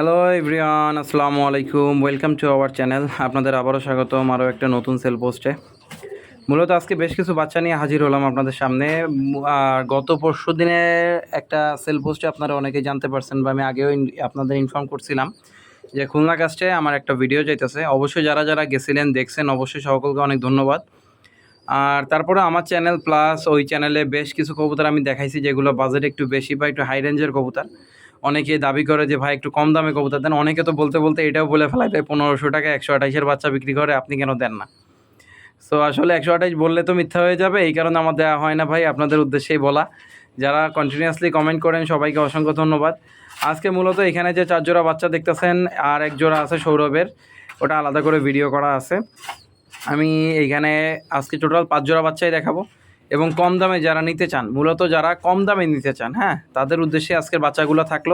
Hello everyone আসসালামু আলাইকুম welcome to our channel আপনাদের আবারও স্বাগতম। আরও একটা নতুন সেল পোস্টে মূলত আজকে বেশ কিছু বাচ্চা নিয়ে হাজির হলাম আপনাদের সামনে। আর গত পরশু দিনের একটা সেল পোস্টে আপনারা অনেকেই জানতে পারছেন বা আমি আগেও আপনাদের ইনফর্ম করছিলাম যে খুলনা কাস্টে আমার একটা ভিডিও যাইতেছে। অবশ্যই যারা যারা গেছিলেন, দেখছেন, অবশ্যই সকলকে অনেক ধন্যবাদ। আর তারপরে আমার চ্যানেল প্লাস ওই চ্যানেলে বেশ কিছু কবুতর আমি দেখাইছি, যেগুলো বাজেট একটু বেশি বা একটু হাই রেঞ্জের কবুতর। অনেকে দাবি করে যে, ভাই, একটু কম দামে কবুতর দেন। অনেকে তো বলতে বলতে এটাও বলে ফেলায়, ভাই, পনেরোশো টাকা একশো আঠাইশের বাচ্চা বিক্রি করে, আপনি কেন দেন না? সো আসলে একশো আঠাইশ বললে তো মিথ্যা হয়ে যাবে, এই কারণে আমার দেওয়া হয় না ভাই, আপনাদের উদ্দেশ্যেই বলা। যারা কন্টিনিউয়াসলি কমেন্ট করেন, সবাইকে অসংখ্য ধন্যবাদ। আজকে মূলত এখানে যে চার জোড়া বাচ্চা দেখতেছেন, আর এক জোড়া আছে সৌরভের, ওটা আলাদা করে ভিডিও করা আছে। আমি এইখানে আজকে টোটাল পাঁচ জোড়া বাচ্চাই দেখাবো। এবং কম দামে যারা নিতে চান, মূলত যারা কম দামে নিতে চান হ্যাঁ তাদের উদ্দেশ্যে আজকের বাচ্চাগুলো থাকল।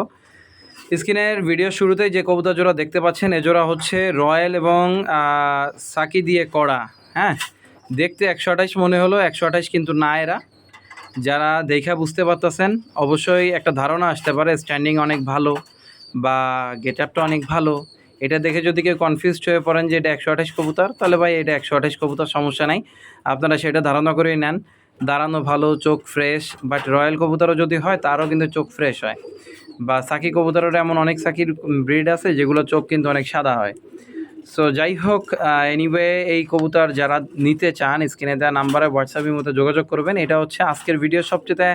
স্ক্রিনের ভিডিও শুরুতেই যে কবুতর জোড়া দেখতে পাচ্ছেন, এ জোড়া হচ্ছে রয়্যাল এবং সাকি দিয়ে করা হ্যাঁ। দেখতে একশো আঠাইশ মনে হলো, একশো আঠাইশ কিন্তু না এরা। যারা দেখা বুঝতে পারতেছেন, অবশ্যই একটা ধারণা আসতে পারে স্ট্যান্ডিং অনেক ভালো বা গেট আপটা অনেক ভালো। এটা দেখে যদি কেউ কনফিউজড হয়ে পড়েন যে এটা একশো আঠাশ কবুতর, তাহলে ভাই এটা একশো আঠাশ কবুতর সমস্যা নাই। আপনারা সেটা ধারণা করেই নেন। দাঁড়ানো ভালো, চোখ ফ্রেশ বাট রয়্যাল কবুতরও যদি হয়, তারও কিন্তু চোখ ফ্রেশ হয়। বা সাকি কবুতরের এমন অনেক সাকির ব্রিড আছে, যেগুলো চোখ কিন্তু অনেক সাদা হয়। সো যাই হোক এনিওয়ে এই কবুতর যারা নিতে চান স্ক্রিনে দেওয়া নাম্বারে হোয়াটসঅ্যাপের মধ্যে যোগাযোগ করবেন। এটা হচ্ছে আজকের ভিডিও সবচেয়ে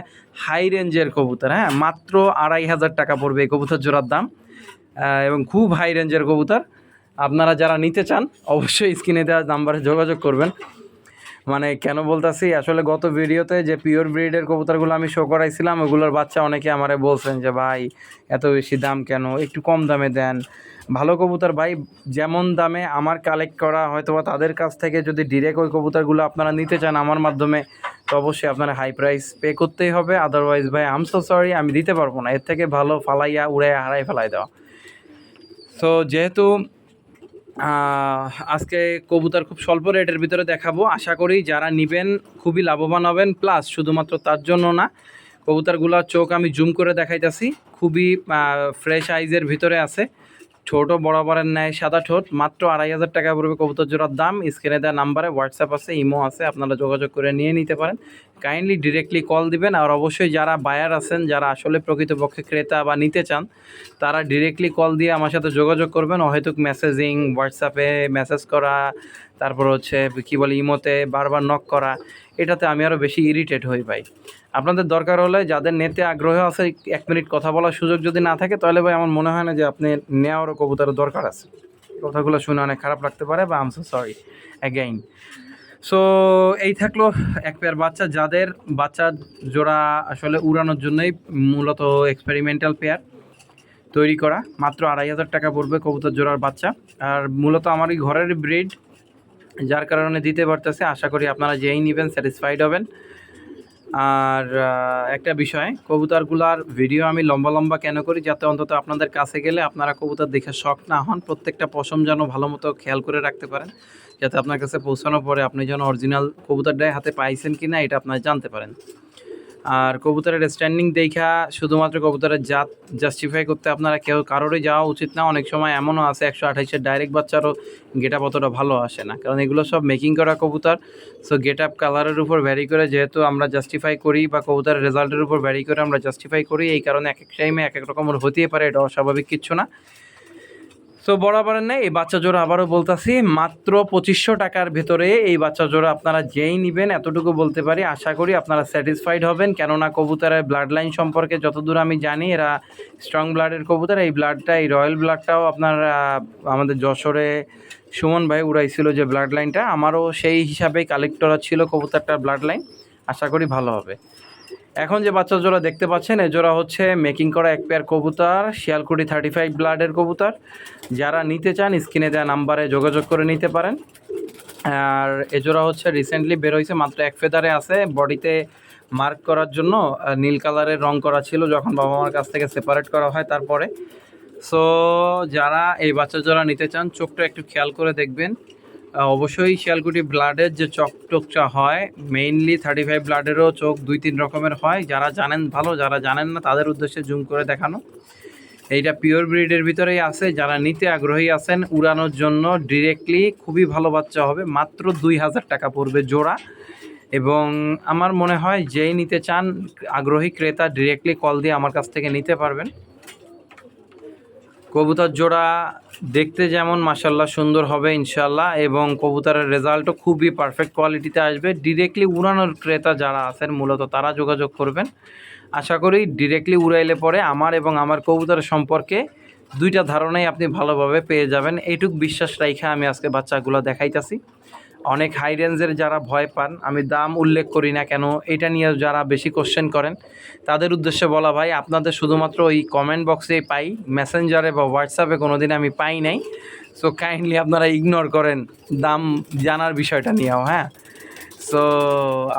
হাই রেঞ্জের কবুতর হ্যাঁ? মাত্র আড়াই হাজার টাকা পড়বে এই কবুতর জোড়ার দাম। এবং খুব হাই রেঞ্জের কবুতর। আপনারা যারা নিতে চান, অবশ্যই স্ক্রিনে দেওয়া নাম্বারে যোগাযোগ করবেন। মানে কেন বলতাছি, আসলে গত ভিডিওতে যে পিওর ব্রিডের কবুতরগুলো আমি শো করাইছিলাম, ওগুলোর বাচ্চা অনেকে আমারে বলছেন যে, ভাই, এত বেশি দাম কেন? একটু কম দামে দেন। ভালো কবুতর ভাই, যেমন দামে আমার কালেক্ট করা হয়তো বা তাদের কাছ থেকে যদি ডিরেক্ট ওই কবুতরগুলো আপনারা নিতে চান আমার মাধ্যমে, তো অবশ্যই আপনারা হাই প্রাইস পে করতেই হবে। আদারওয়াইজ ভাই আম সো সরি আমি দিতে পারব না। এর থেকে ভালো ফালাইয়া, উড়াইয়া হারাই ফেলাই দেওয়া। সো যেহেতু আজকে কবুতর খুব স্বল্প রেটের ভিতরে দেখাবো। আশা করি যারা নেবেন, খুবই লাভবান হবেন। প্লাস শুধুমাত্র তার জন্য না, কবুতরগুলোর চোখ আমি জুম করে দেখাইতেছি। খুবই ফ্রেশ আইজের ভিতরে আছে। ছোটো বরাবরের ন্যায় সাদা ঠোঁট, মাত্র আড়াই হাজার টাকা পড়বে কবুতর জোড়ার দাম। স্ক্রিনে দেওয়া নাম্বারে হোয়াটসঅ্যাপ আছে, ইমো আছে, আপনারা যোগাযোগ করে নিয়ে নিতে পারেন। কাইন্ডলি ডিরেক্টলি কল দিবেন আর অবশ্যই যারা বায়ার আছেন, যারা আসলে প্রকৃতপক্ষে ক্রেতা বা নিতে চান, তারা ডিরেক্টলি কল দিয়ে আমার সাথে যোগাযোগ করবেন। অহেতুক মেসেজিং হোয়াটসঅ্যাপে মেসেজ করা তারপর হচ্ছে, কি বলে, ইমোতে বারবার নক করা, এটাতে আমি আরও বেশি ইরিটেট হই ভাই। আপনাদের দরকার হলে যাদের নেতে আগ্রহ আছে, এক মিনিট কথা বলার সুযোগ যদি না থাকে, তাহলে ভাই আমার মনে হয় না যে আপনি নেওয়ারও কবুতরের দরকার আছে। কথাগুলো শুনে অনেক খারাপ লাগতে পারে বা um so sorry again so এই থাকল এক পেয়ার বাচ্চা, যাদের বাচ্চা জোড়া আসলে উড়ানোর জন্যই মূলত এক্সপেরিমেন্টাল পেয়ার তৈরি করা। মাত্র আড়াই হাজার টাকা পড়বে কবুতর জোড়ার বাচ্চা। আর মূলত আমার এই ঘরের ব্রিড যার কারণে দিতে পারতেছে। আশা করি আপনারা যেই নেবেন স্যাটিসফাইড হবেন। আর একটা বিষয়, কবুতরগুলার ভিডিও আমি লম্বা লম্বা কেন করি? যাতে অন্তত আপনাদের কাছে গেলে আপনারা কবুতর দেখে শখ না হন। প্রত্যেকটা পশম যেন ভালো মতো খেয়াল করে রাখতে পারেন। যাতে আপনার কাছে পৌঁছানোর পরে আপনি যেন অরিজিনাল কবুতরটাই হাতে পাইছেন কি না এটা আপনারা জানতে পারেন। আর কবুতরের স্ট্যান্ডিং দেখা শুধুমাত্র কবুতরের জাত জাস্টিফাই করতে আপনারা কেউ কারোরই যাওয়া উচিত না। অনেক সময় এমনও আছে, একশো আঠাইশের ডাইরেক্ট বাচ্চারও গেট আপ অতটা ভালো আসে না। কারণ এগুলো সব মেকিং করা কবুতর সো গেট আপ কালারের উপর ভ্যারি করে যেহেতু আমরা জাস্টিফাই করি বা কবুতরের রেজাল্টের উপর ভ্যারি করে আমরা জাস্টিফাই করি, এই কারণে এক এক টাইমে এক এক রকমের হতেই পারে, এটা অস্বাভাবিক কিচ্ছু না। সো বরাবরের নেই এই বাচ্চা জোড়া আবারও বলতাছি, মাত্র পঁচিশশো টাকার ভেতরে এই বাচ্চা জোড়া আপনারা যেই নেবেন, এতটুকু বলতে পারি, আশা করি আপনারা স্যাটিসফাইড হবেন। কেননা কবুতরের ব্লাড লাইন সম্পর্কে যতদূর আমি জানি, এরা স্ট্রং ব্লাডের কবুতর, এই ব্লাডটা এই রয়্যাল ব্লাডটাও আপনার আমাদের যশোরে সুমন ভাই উড়াইছিল যে ব্লাড লাইনটা আমারও সেই হিসাবেই কালেক্টর ছিল কবুতরটার ব্লাড লাইন আশা করি ভালো হবে। এখন যে বাচ্চা জোড়া দেখতে পাচ্ছেন এ জোড়া হচ্ছে মেকিং করা এক পেয়ার কবুতর, শিয়ালকুটি থার্টি ফাইভ ব্লাডের কবুতর। যারা নিতে চান, স্ক্রিনে দেওয়া নাম্বারে যোগাযোগ করে নিতে পারেন। আর এ জোড়া হচ্ছে রিসেন্টলি বের হয়েছে মাত্র এক ফেদারে আছে। বডিতে মার্ক করার জন্য নীল কালারের রং করা ছিল যখন বাবা মার কাছ থেকে সেপারেট করা হয় তারপরে। সো যারা এই বাচ্চা জোড়া নিতে চান, চোখটা একটু খেয়াল করে দেখবেন। অবশ্যই শিয়ালকুটি ব্লাডের যে চক টোকটা হয় মেইনলি থার্টি ফাইভ ব্লাডেরও চোখ দুই তিন রকমের হয়। যারা জানেন ভালো, যারা জানেন না, তাদের উদ্দেশ্যে জুম করে দেখানো। এইটা পিওর ব্রিডের ভিতরেই আছে। যারা নিতে আগ্রহী আছেন, উড়ানোর জন্য ডিরেক্টলি খুবই ভালো বাচ্চা হবে। মাত্র দুই হাজার টাকা পড়বে জোড়া। এবং আমার মনে হয়, যেই নিতে চান, আগ্রহী ক্রেতা ডিরেক্টলি কল দিয়ে আমার কাছ থেকে নিতে পারবেন। কবুতর জোড়া দেখতে যেমন মাসাল্লাহ সুন্দর হবে ইনশাল্লাহ এবং কবুতরের রেজাল্টও খুবই পারফেক্ট কোয়ালিটিতে আসবে। ডিরেক্টলি উড়ানোর ক্রেতা যারা আছেন মূলত তারা যোগাযোগ করবেন। আশা করি ডিরেক্টলি উড়াইলে পরে আমার এবং আমার কবুতরের সম্পর্কে দুইটা ধারণাই আপনি ভালোভাবে পেয়ে যাবেন। এইটুক বিশ্বাস রাইখা আমি আজকে বাচ্চাগুলো দেখাইতাছি। অনেক হাই রেঞ্জের যারা ভয় পান, আমি দাম উল্লেখ করি না কেন, এটা নিয়ে যারা বেশি কোশ্চেন করেন, তাদের উদ্দেশ্যে বলা ভাই, আপনাদের শুধুমাত্র ওই কমেন্ট বক্সেই পাই মেসেঞ্জারে বা হোয়াটসঅ্যাপে কোনো দিন আমি পাই নাই সো কাইন্ডলি আপনারা ইগনোর করেন, দাম জানার বিষয়টা নিয়েও হ্যাঁ? সো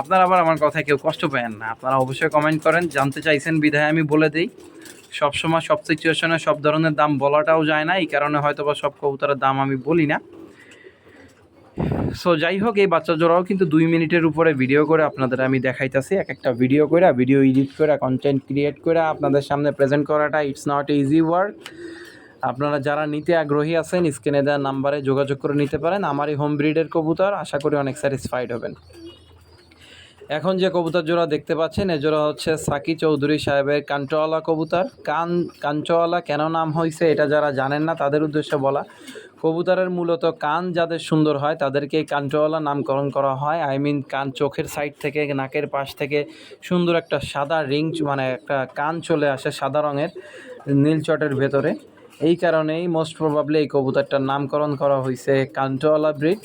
আপনারা আবার আমার কথায় কেউ কষ্ট পেয়েন না, আপনারা অবশ্যই কমেন্ট করেন, জানতে চাইছেন বিধায় আমি বলে দিই, সবসময় সব সিচুয়েশনে সব ধরনের দাম বলাটাও যায় না, এই কারণে হয়তো বা সব কবুতরের দাম আমি বলি না। সো যাই হোক এই বাচ্চা জোড়াও কিন্তু দুই মিনিটের উপরে ভিডিও করে আপনাদের আমি দেখাইতেছি। এক একটা ভিডিও করে ভিডিও এডিট করে কন্টেন্ট ক্রিয়েট করে আপনাদের সামনে প্রেজেন্ট করাটা ইটস নট ইজি ওয়ার্ক আপনারা যারা নিতে আগ্রহী আছেন, স্ক্রিনে দেওয়ার নাম্বারে যোগাযোগ করে নিতে পারেন। আমারই হোম ব্রিডের কবুতর, আশা করি অনেক স্যাটিসফাইড হবেন। এখন যে কবুতর জোড়া দেখতে পাচ্ছেন, এ জোড়া হচ্ছে সাকি চৌধুরী সাহেবের কাঞ্চওয়ালা কবুতর। কান কাঞ্চওয়ালা কেন নাম হয়েছে এটা যারা জানেন না, তাদের উদ্দেশ্যে বলা। কবুতরের মূলত কান যাদের সুন্দর হয়, তাদেরকে কাঞ্চওয়ালা নামকরণ করা হয়। আই মিন কান চোখের সাইড থেকে, নাকের পাশ থেকে সুন্দর একটা সাদা রিং মানে একটা কান চলে আসে সাদা রঙের নীল চটের ভেতরে। এই কারণেই মোস্ট প্রবাবলি এই কবুতরটার নামকরণ করা হয়েছে কান্টোয়ালা ব্রিড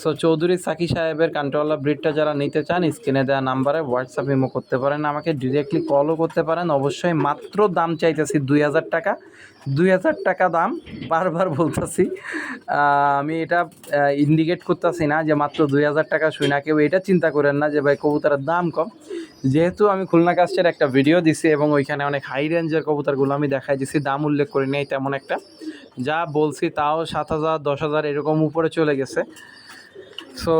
সো চৌধুরী সাকি সাহেবের কান্টোয়ালা ব্রিডটা যারা নিতে চান, স্ক্রিনে দেওয়া নাম্বারে হোয়াটসঅ্যাপ ইমো করতে পারেন। আমাকে ডিরেক্টলি কলও করতে পারেন। অবশ্যই মাত্র দাম চাইতেছি দুই হাজার টাকা। দুই হাজার টাকা দাম, বারবার বলতেছি। আমি এটা ইন্ডিকেট করতেছি না যে মাত্র দুই হাজার টাকা শুই না। কেউ এটা চিন্তা করেন না যে ভাই কবুতরের দাম কম। যেহেতু আমি খুলনা কাস্টের একটা ভিডিও দিছি এবং ওইখানে অনেক হাই রেঞ্জের কবুতরগুলো আমি দেখাই দিছি, দাম উল্লেখ করি নাই তেমন একটা। যা বলছি তাও সাত হাজার, দশ হাজার এরকম উপরে চলে গেছে। সো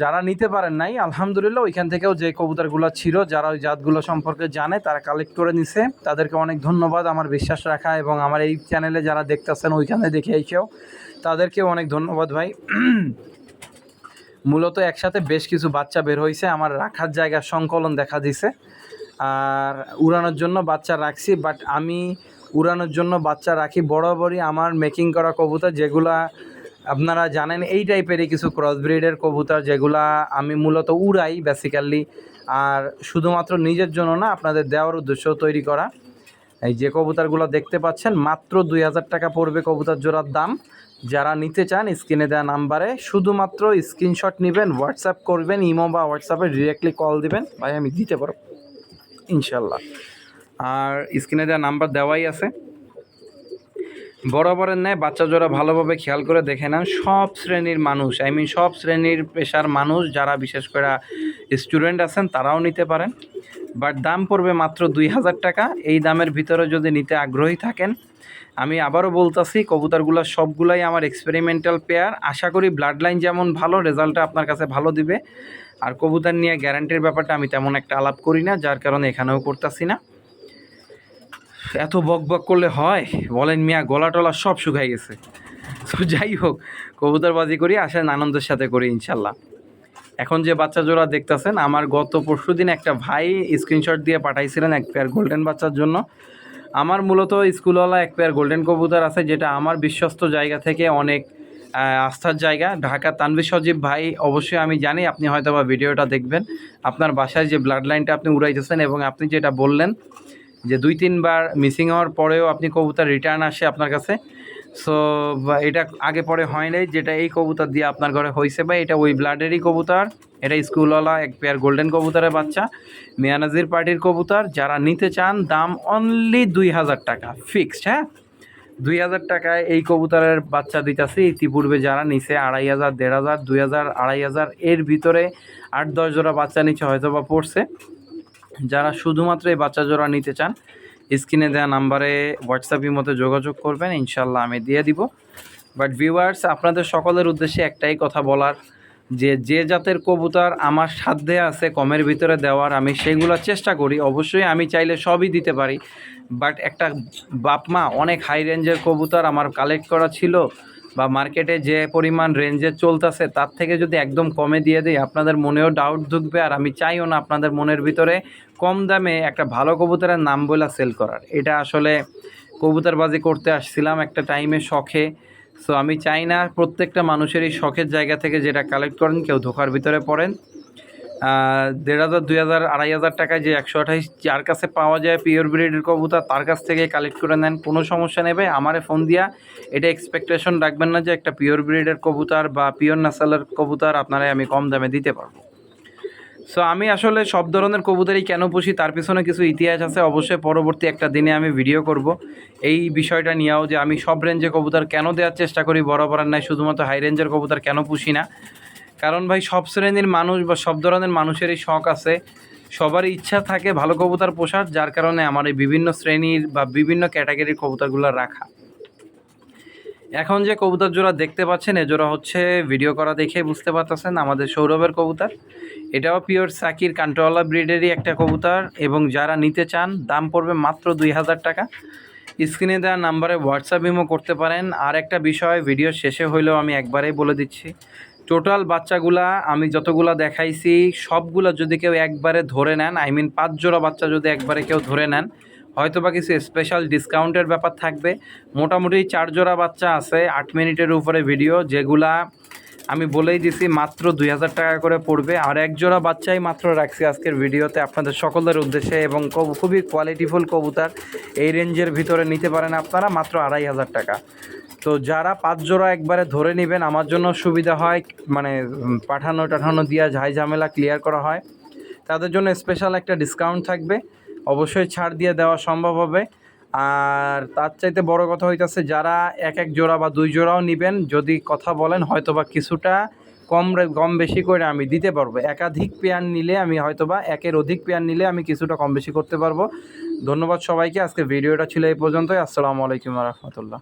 যারা নিতে পারেন নাই, আলহামদুলিল্লাহ, ওইখান থেকেও যে কবুতরগুলো ছিল, যারা ওই জাতগুলো সম্পর্কে জানে, তারা কালেক্ট করে নিছে। তাদেরকে অনেক ধন্যবাদ, আমার বিশ্বাস রাখা এবং আমার এই চ্যানেলে যারা দেখতেছেন, ওইখানে দেখে এসেও তাদেরকেও অনেক ধন্যবাদ ভাই। মূলত একসাথে বেশ কিছু বাচ্চা বের হয়েছে আমার রাখার জায়গার সংকলন দেখা দিছে। আর উড়ানোর জন্য বাচ্চা রাখছি বাট আমি উড়ানোর জন্য বাচ্চা রাখি বরাবরই আমার মেকিং করা কবুতর যেগুলা আপনারা জানেন, এই টাইপেরই কিছু ক্রস ব্রিডের কবুতর যেগুলা আমি মূলত উড়াই বেসিক্যালি আর শুধুমাত্র নিজের জন্য না, আপনাদের দেওয়ার উদ্দেশ্য তৈরি করা। এই যে কবুতরগুলো দেখতে পাচ্ছেন, মাত্র দুই হাজার টাকা পড়বে কবুতর জোড়ার দাম। যারা নিতে চান, স্ক্রিনে দেওয়া নাম্বারে শুধুমাত্র স্ক্রিনশট নেবেন হোয়াটসঅ্যাপ করবেন, ইমো বা হোয়াটসঅ্যাপে ডিরেক্টলি কল দিবেন। ভাই, আমি দিতে পারব? ইনশাল্লাহ। আর স্ক্রিনে দেওয়া নাম্বার দেওয়াই আছে। বরাবরের ন্যায় বাচ্চা জোড়া ভালোভাবে খেয়াল করে দেখে নেন, সব শ্রেণির মানুষ আই মিন সব শ্রেণির পেশার মানুষ, যারা বিশেষ করে স্টুডেন্ট আছেন, তারাও নিতে পারেন। বাট দাম পড়বে মাত্র দুই হাজার টাকা। এই দামের ভিতরে যদি নিতে আগ্রহী থাকেন, আমি আবারও বলতাছি, কবুতরগুলো সবগুলাই আমার এক্সপেরিমেন্টাল পেয়ার আশা করি ব্লাড লাইন যেমন ভালো রেজাল্টটা আপনার কাছে ভালো দিবে। আর কবুতর নিয়ে গ্যারান্টির ব্যাপারটা আমি তেমন একটা আলাপ করি না, যার কারণে এখানেও করতেছি না। এত বক বক করলে হয়? বলেন মিয়া, গলা টলা সব শুকাই গেছে। তো যাই হোক, কবুতরবাজি করি, আসেন আনন্দের সাথে করি ইনশাল্লাহ। এখন যে বাচ্চা জোড়া দেখতেছেন, আমার গত পরশু দিন একটা ভাই স্ক্রিনশট দিয়ে পাঠাইছিলেন এক পেয়ার গোল্ডেন বাচ্চার জন্য। আমার মূলত স্কুলওয়ালা এক পেয়ার গোল্ডেন কবুতর আছে, যেটা আমার বিশ্বস্ত জায়গা থেকে অনেক আস্থার জায়গা। ঢাকা তানভীর সজীব ভাই, অবশ্যই আমি জানি, আপনি হয়তো বা ভিডিওটা দেখবেন। আপনার বাসায় যে ব্লাড লাইনটা আপনি উড়াইতেছেন এবং আপনি যেটা বললেন যে দুই, তিনবার মিসিং হওয়ার পরেও আপনি কবুতর রিটার্ন আসে আপনার কাছে। সো এটা আগে পরে হয় নাই, যেটা এই কবুতর দিয়ে আপনার ঘরে হয়েছে বা এটা ওই ব্লাডেরই কবুতর, এটা স্কুলওয়ালা, এক পেয়ার গোল্ডেন কবুতরের বাচ্চা, মিয়ানাজির পার্টির কবুতর, যারা নিতে চান, দাম অনলি দুই হাজার টাকা ফিক্সড হ্যাঁ? দুই হাজার টাকায় এই কবুতরের বাচ্চা দিতেছি, ইতিপূর্বে যারা নিচে আড়াই হাজার, দেড় হাজার, দুই হাজার, আড়াই হাজার, এর ভিতরে আট, দশ জোড়া বাচ্চা নিচে হয়তো বা পড়ছে। যারা শুধুমাত্র এই বাচ্চা জোড়া নিতে চান স্ক্রিনে দেওয়া নাম্বারে হোয়াটসঅ্যাপের মতো যোগাযোগ করবেন ইনশাল্লাহ আমি দিয়ে দিব। বাট ভিউয়ার্স আপনাদের সকলের উদ্দেশ্যে একটাই কথা বলার, যে যে জাতের কবুতর আমার সাধ্যে আছে কমের ভিতরে দেওয়ার, আমি সেগুলো চেষ্টা করি। অবশ্যই আমি চাইলে সবই দিতে পারি। বাট একটা বাপ মা অনেক হাই রেঞ্জের কবুতর আমার কালেক্ট করা ছিল বা মার্কেটে যে পরিমাণ রেঞ্জে চলতেছে, তার থেকে যদি একদম কমে দিয়ে দিই, আপনাদের মনেও ডাউট ঢুকবে। আর আমি চাইও না আপনাদের মনের ভিতরে কম দামে একটা ভালো কবুতরের নাম বলে সেল করার। এটা আসলে কবুতরবাজি করতে আসছিলাম একটা টাইমে শখে। সো আমি চাই না প্রত্যেকটা মানুষের এই শখের জায়গা থেকে যেটা কালেক্ট করেন, কেউ ধোকার ভিতরে পড়েন। দেড় হাজার, দুই হাজার, আড়াই হাজার টাকায় যে একশো আঠাইশ যার কাছে পাওয়া যায় পিওর ব্রিডের কবুতর, তার কাছ থেকে কালেক্ট করে নেন, কোনো সমস্যা নেবে। আমারে ফোন দিয়া, এটা এক্সপেকটেশন রাখবেন না যে একটা পিওর ব্রিডের কবুতর বা পিওর নাসালের কবুতর আপনারা আমি কম দামে দিতে পারব। সো আমি আসলে সব ধরনের কবুতরই কেন পুষি, তার পিছনে কিছু ইতিহাস আছে, অবশ্যই পরবর্তী একটা দিনে আমি ভিডিও করব। এই বিষয়টা নিয়েও যে আমি সব রেঞ্জে কবুতর কেন দেওয়ার চেষ্টা করি বড় বড় নাই, শুধুমাত্র হাই রেঞ্জের কবুতর কেন পুষি না। কারণ ভাই, সব শ্রেণির মানুষ বা সব ধরনের মানুষেরই শখ আছে। সবারই ইচ্ছা থাকে ভালো কবুতর পোষার, যার কারণে আমার এই বিভিন্ন শ্রেণির বা বিভিন্ন ক্যাটাগরির কবুতরগুলো রাখা। এখন যে কবুতর জোড়া দেখতে পাচ্ছেন এ জোড়া হচ্ছে ভিডিও করা দেখে বুঝতে পারতেছেন, আমাদের সৌরভের কবুতর। এটাও পিওর সাকির কান্ট্রোয়ালা ব্রিডেরই একটা কবুতর এবং যারা নিতে চান, দাম পড়বে মাত্র দুই হাজার টাকা। স্ক্রিনে দেওয়া নাম্বারে হোয়াটসঅ্যাপ ইমো করতে পারেন। আর একটা বিষয়, ভিডিও শেষে হইলেও আমি একবারেই বলে দিচ্ছি। টোটাল বাচ্চাগুলা আমি যতগুলা দেখাইছি, সবগুলা যদি কেউ একবারে ধরে নেন, আই মিন পাঁচ জোড়া বাচ্চা যদি একবারে কেউ ধরে নেন হয়তো বা কিছু স্পেশাল ডিসকাউন্টের ব্যাপার থাকবে। মোটামুটি চার জোড়া বাচ্চা আছে, আট মিনিটের উপরে ভিডিও যেগুলা আমি বলেই দিছি, মাত্র দুই হাজার টাকা করে পড়বে। আর এক জোড়া বাচ্চাই মাত্র রাখছি আজকের ভিডিওতে আপনাদের সকলের উদ্দেশ্যে এবং খুবই কোয়ালিটিফুল কবুতার। এই রেঞ্জের ভিতরে নিতে পারেন আপনারা মাত্র আড়াই হাজার টাকা। তো যারা পাঁচ জোড়া একবারে ধরে নেবেন, আমার জন্য সুবিধা হয় মানে পাঠানো টাঠানো দিয়া ঝাই ঝামেলা ক্লিয়ার করা হয়। তাদের জন্য স্পেশাল একটা ডিসকাউন্ট থাকবে। অবশ্যই ছাড় দিয়ে দেওয়া সম্ভব হবে। আর তার চাইতে বড় কথা হইতেছে যারা এক এক জোড়া বা দুই জোড়াও নেবেন, যদি কথা বলেন হয়তো বা কিছুটা কম কম বেশি করে আমি দিতে পারব। একাধিক পেয়ার নিলে আমি হয়তো বা একের অধিক পেয়ার নিলে আমি কিছুটা কম বেশি করতে পারব। ধন্যবাদ সবাইকে আজকে ভিডিওটা ছিল এই পর্যন্তই। আসসালামু আলাইকুম রহমতুল্লাহ।